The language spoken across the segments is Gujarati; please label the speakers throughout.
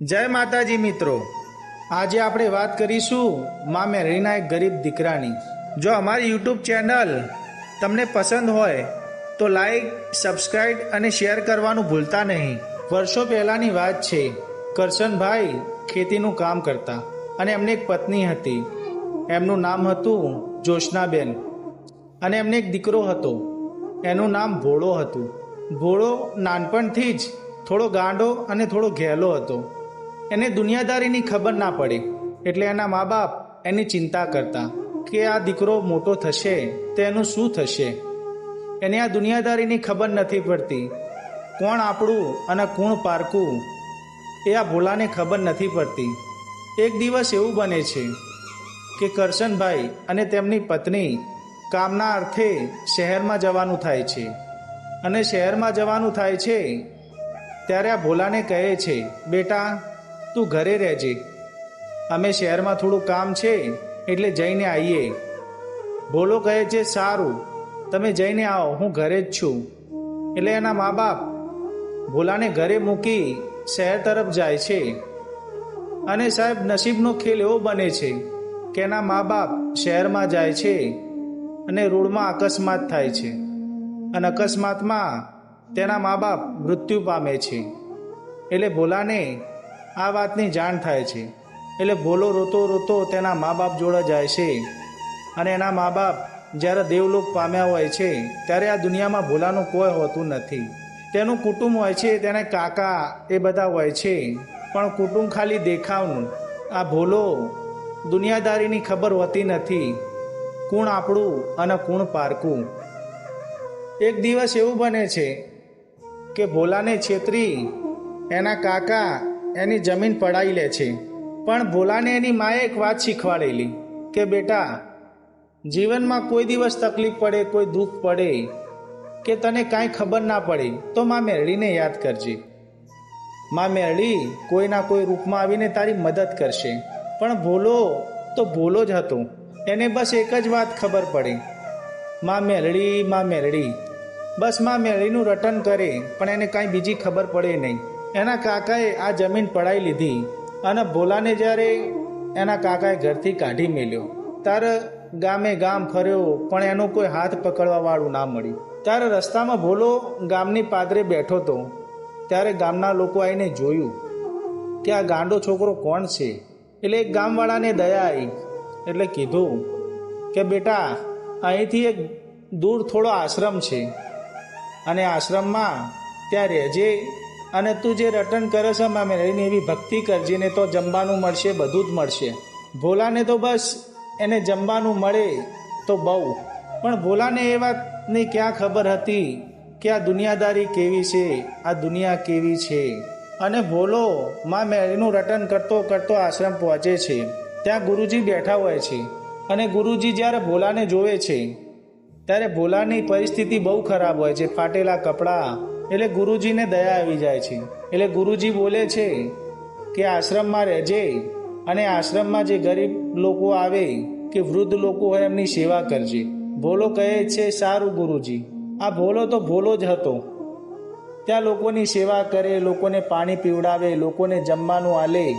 Speaker 1: જય માતાજી મિત્રો. આજે આપણે વાત કરીશું મા મેરીના એક ગરીબ દીકરાની. જો અમારી યુટ્યુબ ચેનલ તમને પસંદ હોય તો લાઈક સબસ્ક્રાઈબ અને શેર કરવાનું ભૂલતા નહીં. વર્ષો પહેલાંની વાત છે, કરશનભાઈ ખેતીનું કામ કરતા અને એમને એક પત્ની હતી. એમનું નામ હતું જોશનાબેન અને એમને એક દીકરો હતો. એનું નામ ભોળો હતું. ભોળો નાનપણથી જ થોડો ગાંડો અને થોડો ઘેલો હતો. એને દુનિયાદારીની ખબર ના પડે. એટલે એના મા બાપ એની ચિંતા કરતા કે આ દીકરો મોટો થશે તો એનું શું થશે? એને આ દુનિયાદારીની ખબર નથી પડતી. કોણ આપણું અને કોણ પારકું એ આ ભોલાને ખબર નથી પડતી. એક દિવસ એવું બને છે કે કરશનભાઈ અને તેમની પત્ની કામના અર્થે શહેરમાં જવાનું થાય છે. અને શહેરમાં જવાનું થાય છે ત્યારે આ ભોલાને કહે છે, બેટા તું ઘરે રહેજે. અમે શહેરમાં થોડું કામ છે, એટલે જઈને આવીએ ભોલો કહે છે, સારું, તમે જઈને આવો, હું ઘરે જ છું. એટલે એના મા બાપ ભોલાને ઘરે મૂકી શહેર તરફ જાય છે. અને સાહેબ, નસીબનો ખેલ એવો બને છે કે એના મા બાપ શહેરમાં જાય છે અને રોડમાં અકસ્માત થાય છે. અને અકસ્માતમાં તેના મા બાપ મૃત્યુ પામે છે. એટલે ભોલાને આ વાતની જાણ થાય છે. એટલે ભોલો રોતો રોતો તેના મા બાપ જોડે જાય છે. અને એના મા બાપ જ્યારે દેવલોક પામ્યા હોય છે, ત્યારે આ દુનિયામાં ભોલાનું કોઈ હોતું નથી. તેનું કુટુંબ હોય છે, તેને કાકા એ બધા હોય છે. પણ કુટુંબ ખાલી દેખાવનું. આ ભોલો દુનિયાદારીની ખબર હોતી નથી. કુણ આપણું અને કુણ પારકું. એક દિવસ એવું બને છે કે ભોલાને છેતરી એના કાકા એની જમીન પડાવી લે છે. પણ ભોલાને એની માએ એક વાત શીખવાડેલી કે, બેટા, જીવનમાં કોઈ દિવસ તકલીફ પડે, કોઈ દુઃખ પડે કે તને કાંઈ ખબર ના પડે, તો માં મેરળીને યાદ કરજે. માં મેરળી કોઈના કોઈ રૂપમાં આવીને તારી મદદ કરશે. પણ ભોલો તો ભોલો જ હતો. એને બસ એક જ વાત ખબર પડે. માં મેરળી માં મેરળી બસમાં મેરળીનું રટન કરે, પણ એને કાંઈ બીજી ખબર પડે નહીં. એના કાકાએ આ જમીન પડાવી લીધી અને ભોલાને જ્યારે એના કાકાએ ઘરથી કાઢી મેલ્યો ત્યારે ગામે ગામ ફર્યો, પણ એનો કોઈ હાથ પકડવા વાળું ના મળ્યું. ત્યારે રસ્તામાં ભોલો ગામની પાદરે બેઠો હતો. ત્યારે ગામના લોકો આવીને જોયું કે આ ગાંડો છોકરો કોણ છે? એટલે ગામવાળાને દયા આવી એટલે કીધું કે બેટા, અહીંથી એક દૂર થોડો આશ્રમ છે. અને આશ્રમમાં ત્યાં રહેજે. અને તું જે રટન કરે છે, મામે રહીને એવી ભક્તિ કરજે ને તો જમવાનું મળશે, બધું જ મળશે. ભોલાને તો બસ એને જમવાનું મળે તો બહુ. પણ ભોલાને એ વાતની ક્યાં ખબર હતી કે આ દુનિયાદારી કેવી છે? આ દુનિયા કેવી છે? અને ભોલો મા મેરીનું રટન કરતો કરતો આશ્રમ પહોંચે છે. ત્યાં ગુરુજી બેઠા હોય છે. અને ગુરુજી જ્યારે ભોલાને જોવે છે, ત્યારે ભોલાની પરિસ્થિતિ બહુ ખરાબ હોય છે. ફાટેલા કપડાં એટલે ગુરુજીને દયા આવી જાય છે. એટલે ગુરુજી બોલે છે કે આશ્રમમાં રહેજે અને આશ્રમમાં જે ગરીબ લોકો આવે કે વૃદ્ધ લોકો હોય એમની સેવા કરજે. ભોલો કહે છે, સારું ગુરુજી. આ ભોલો તો ભોલો જ હતો. ત્યાં લોકોની સેવા કરે, લોકોને પાણી પીવડાવે, લોકોને જમવાનું આલે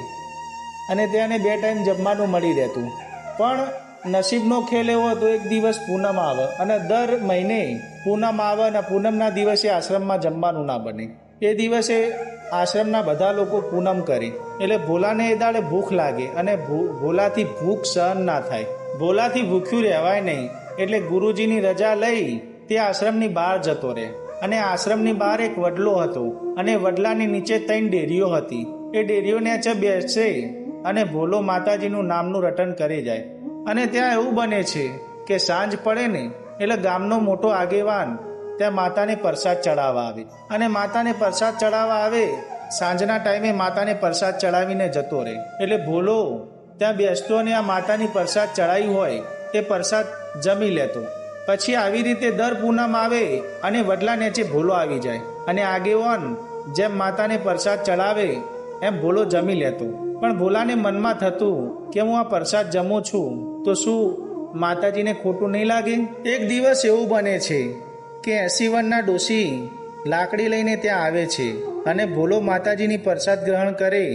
Speaker 1: અને તેને બે ટાઈમ જમવાનું મળી રહેતું. પણ નસીબનો ખેલ એવો હતો, એક દિવસ પૂનમ આવે અને દર મહિને પૂનમ આવે અને પૂનમના દિવસે આશ્રમમાં જમવાનું ના બને. એ દિવસે આશ્રમના બધા લોકો પૂનમ કરે. એટલે ભોલાને એ દાડે ભૂખ લાગે અને ભોલાથી ભૂખ સહન ના થાય. ભોલાથી ભૂખ્યું રહેવાય નહીં. એટલે ગુરુજીની રજા લઈ તે આશ્રમની બહાર જતો રહે. અને આશ્રમની બહાર એક વડલો હતો અને વડલાની નીચે ત્રણ ડેરીઓ હતી. એ ડેરીઓને નીચે બેસે અને ભોલો માતાજીનું નામનું રટન કરી જાય. અને ત્યાં એવું બને છે કે સાંજ પડે ને એટલે ગામનો મોટો આગેવાન ત્યાં માતાને પ્રસાદ ચડાવવા આવે. અને માતાને પ્રસાદ ચડાવવા આવે, સાંજના ટાઈમે માતાને પ્રસાદ ચડાવીને જતો રહે. એટલે ભોલો, ત્યાં બેસતો અને આ માતાની પ્રસાદ ચડાવી હોય તે પ્રસાદ જમી લેતો. પછી આવી રીતે દર પૂનમ આવે અને વડલા નીચે ભોલો આવી જાય. અને આગેવાન જેમ માતાને પ્રસાદ ચડાવે, એમ ભોલો જમી લેતો. પણ ભોલાને મનમાં થતું કે હું આ પ્રસાદ જમું છું તો શું માતાજીને ખોટું નહીં લાગે? એક દિવસ એવું બને છે કે એસી વનના ડોશી લાકડી લઈને ત્યાં આવે છે અને ભોલો માતાજીની પ્રસાદ ગ્રહણ કરે.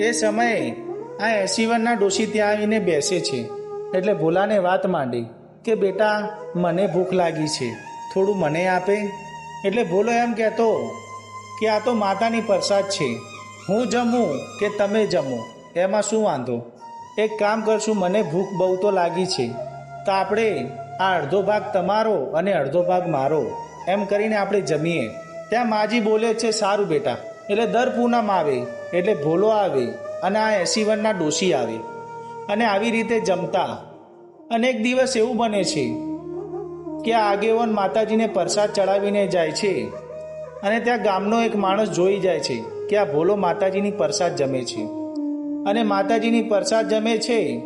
Speaker 1: એ સમયે આ એસી વનના ડોશી ત્યાં આવીને બેસે છે. એટલે ભોલાને વાત માંડી કે, બેટા, મને ભૂખ લાગી છે. થોડું મને આપે. એટલે ભોલો એમ કહેતો કે, આ તો માતાની પ્રસાદ છે. હું જમું કે તમે જમો? એમાં શું વાંધો? એક કામ કરશું, મને ભૂખ બહુ તો લાગી છે. તો આપણે આ અડધો ભાગ તમારો અને અડધો ભાગ મારો. એમ કરીને આપણે જમીએ. ત્યાં માજી બોલે છે, સારું બેટા. એટલે દર પૂનમ આવે, એટલે ભોલો આવે અને આ એસી વનના ડોશી આવે. અને આવી રીતે જમતા. અને એક દિવસ એવું બને છે કે આ આગેવન માતાજીને પ્રસાદ ચડાવીને જાય છે અને ત્યાં ગામનો એક માણસ જોઈ જાય છે કે આ ભોલો માતાજીની પ્રસાદ જમે છે. અને માતાજીની પ્રસાદ જમે છે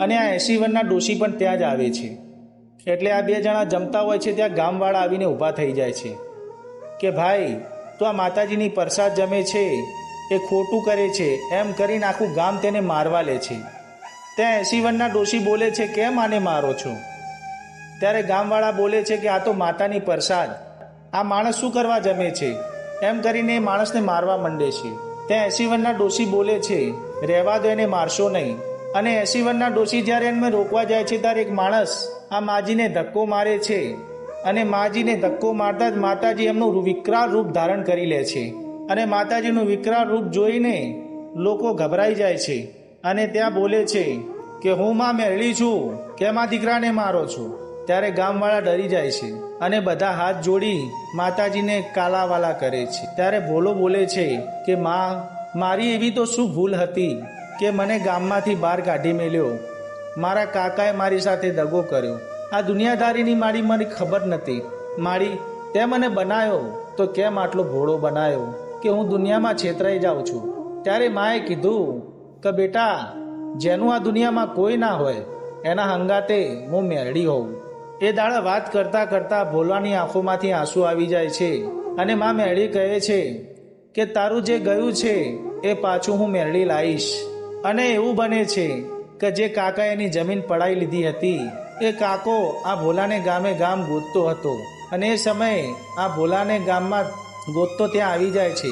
Speaker 1: અને આ એસીવનના ડોશી પણ ત્યાં જ આવે છે. એટલે આ બે જણા જમતા હોય છે ત્યાં ગામવાળા આવીને ઊભા થઈ જાય છે. કે ભાઈ, તો આ માતાજીની પ્રસાદ જમે છે, એ ખોટું કરે છે, એમ કરીને આખું ગામ તેને મારવા લે છે. ત્યાં એસીવનના ડોશી બોલે છે, કેમ આને મારો છો? ત્યારે ગામવાળા બોલે છે કે, આ તો માતાની પ્રસાદ. આ માણસ શું કરવા જમે છે? એમ કરીને એ માણસને મારવા માંડે છે. ત્યાં એસીવનના ડોશી બોલે છે, રહેવા દો, એને મારશો નહીં. અને એસીવનના ડોશી જ્યારે એમને રોકવા જાય છે, ત્યારે એક માણસ આ માજીને ધક્કો મારે છે. અને માજીને ધક્કો મારતા જ માતાજી એમનું વિકરાળ રૂપ ધારણ કરી લે છે. અને માતાજીનું વિકરાળ રૂપ જોઈને લોકો ગભરાઈ જાય છે. અને ત્યાં બોલે છે કે, હું માં મેળવી છું. કે દીકરાને મારો છું? ત્યારે ગામવાળા ડરી જાય છે અને બધા હાથ જોડી માતાજીને કાલાવાલા કરે છે. ત્યારે ભોલો બોલે છે કે, માં, મારી એવી તો શું ભૂલ હતી કે મને ગામમાંથી બહાર કાઢી મેલ્યો. મારા કાકાએ મારી સાથે દગો કર્યો. આ દુનિયાદારીની મારી મને ખબર નથી મારી તે મને બનાવ્યો તો કેમ આટલો ભોળો બનાવ્યો કે હું દુનિયામાં છેતરાઈ જાઉં છું? ત્યારે માએ કીધું કે, બેટા, જેનું આ દુનિયામાં કોઈ ના હોય, એના હંગાતે હું મેરડી હોઉં. એ દાડા વાત કરતા કરતા ભોલાની આંખોમાંથી આંસુ આવી જાય છે. અને મા મેરડી કહે છે કે, તારું જે ગયું છે, એ પાછું હું મેરડી લાવીશ અને એવું બને છે કે જે કાકા એની જમીન પડાઈ લીધી હતી, એ કાકો આ ભોલાને ગામે ગામ ગોતતો હતો. અને એ સમયે આ ભોલાને ગામમાં ગોતતો ત્યાં આવી જાય છે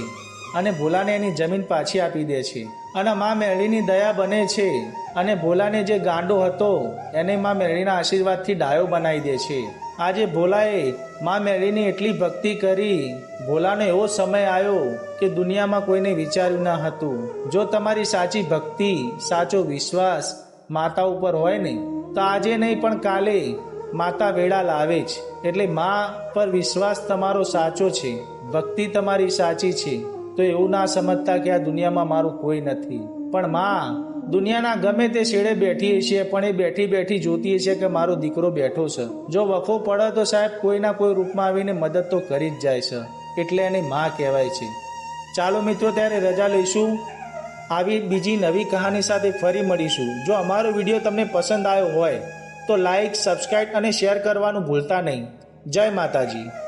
Speaker 1: અને ભોલાને એની જમીન પાછી આપી દે છે. અને મા મેળીની દયા બને છે અને ભોલાને જે ગાંડો હતો, એને મા મેળીના આશીર્વાદથી ડાયો બનાવી દે છે. આજે ભોલાએ મા મેળીની એટલી ભક્તિ કરી, ભોલાનો એવો સમય આવ્યો કે દુનિયામાં કોઈને વિચાર્યું ન હતું. જો તમારી સાચી ભક્તિ, સાચો વિશ્વાસ માતા ઉપર હોય ને, તો આજે નહીં પણ કાલે માતા વેળા લાવે જ. એટલે મા પર વિશ્વાસ તમારો સાચો છે, ભક્તિ તમારી સાચી છે. તો એવું ના સમજતા કે આ દુનિયામાં મારું કોઈ નથી. પણ માં, દુનિયાના ગમે તે છેડે બેઠી છે પણ એ બેઠી બેઠી જોતી છે કે મારો દીકરો બેઠો છે. જો વખો પડે તો સાહેબ કોઈના કોઈ રૂપમાં આવીને મદદ તો કરી જ જાય છે. એટલે એને માં કહેવાય છે. ચાલો મિત્રો, ત્યારે રજા લઈશું. આવી બીજી નવી કહાની સાથે ફરી મળીશું. જો અમારો વીડિયો તમને પસંદ આવ્યો હોય, તો લાઈક સબસ્ક્રાઈબ અને શેર કરવાનું ભૂલતા નહીં. જય માતાજી.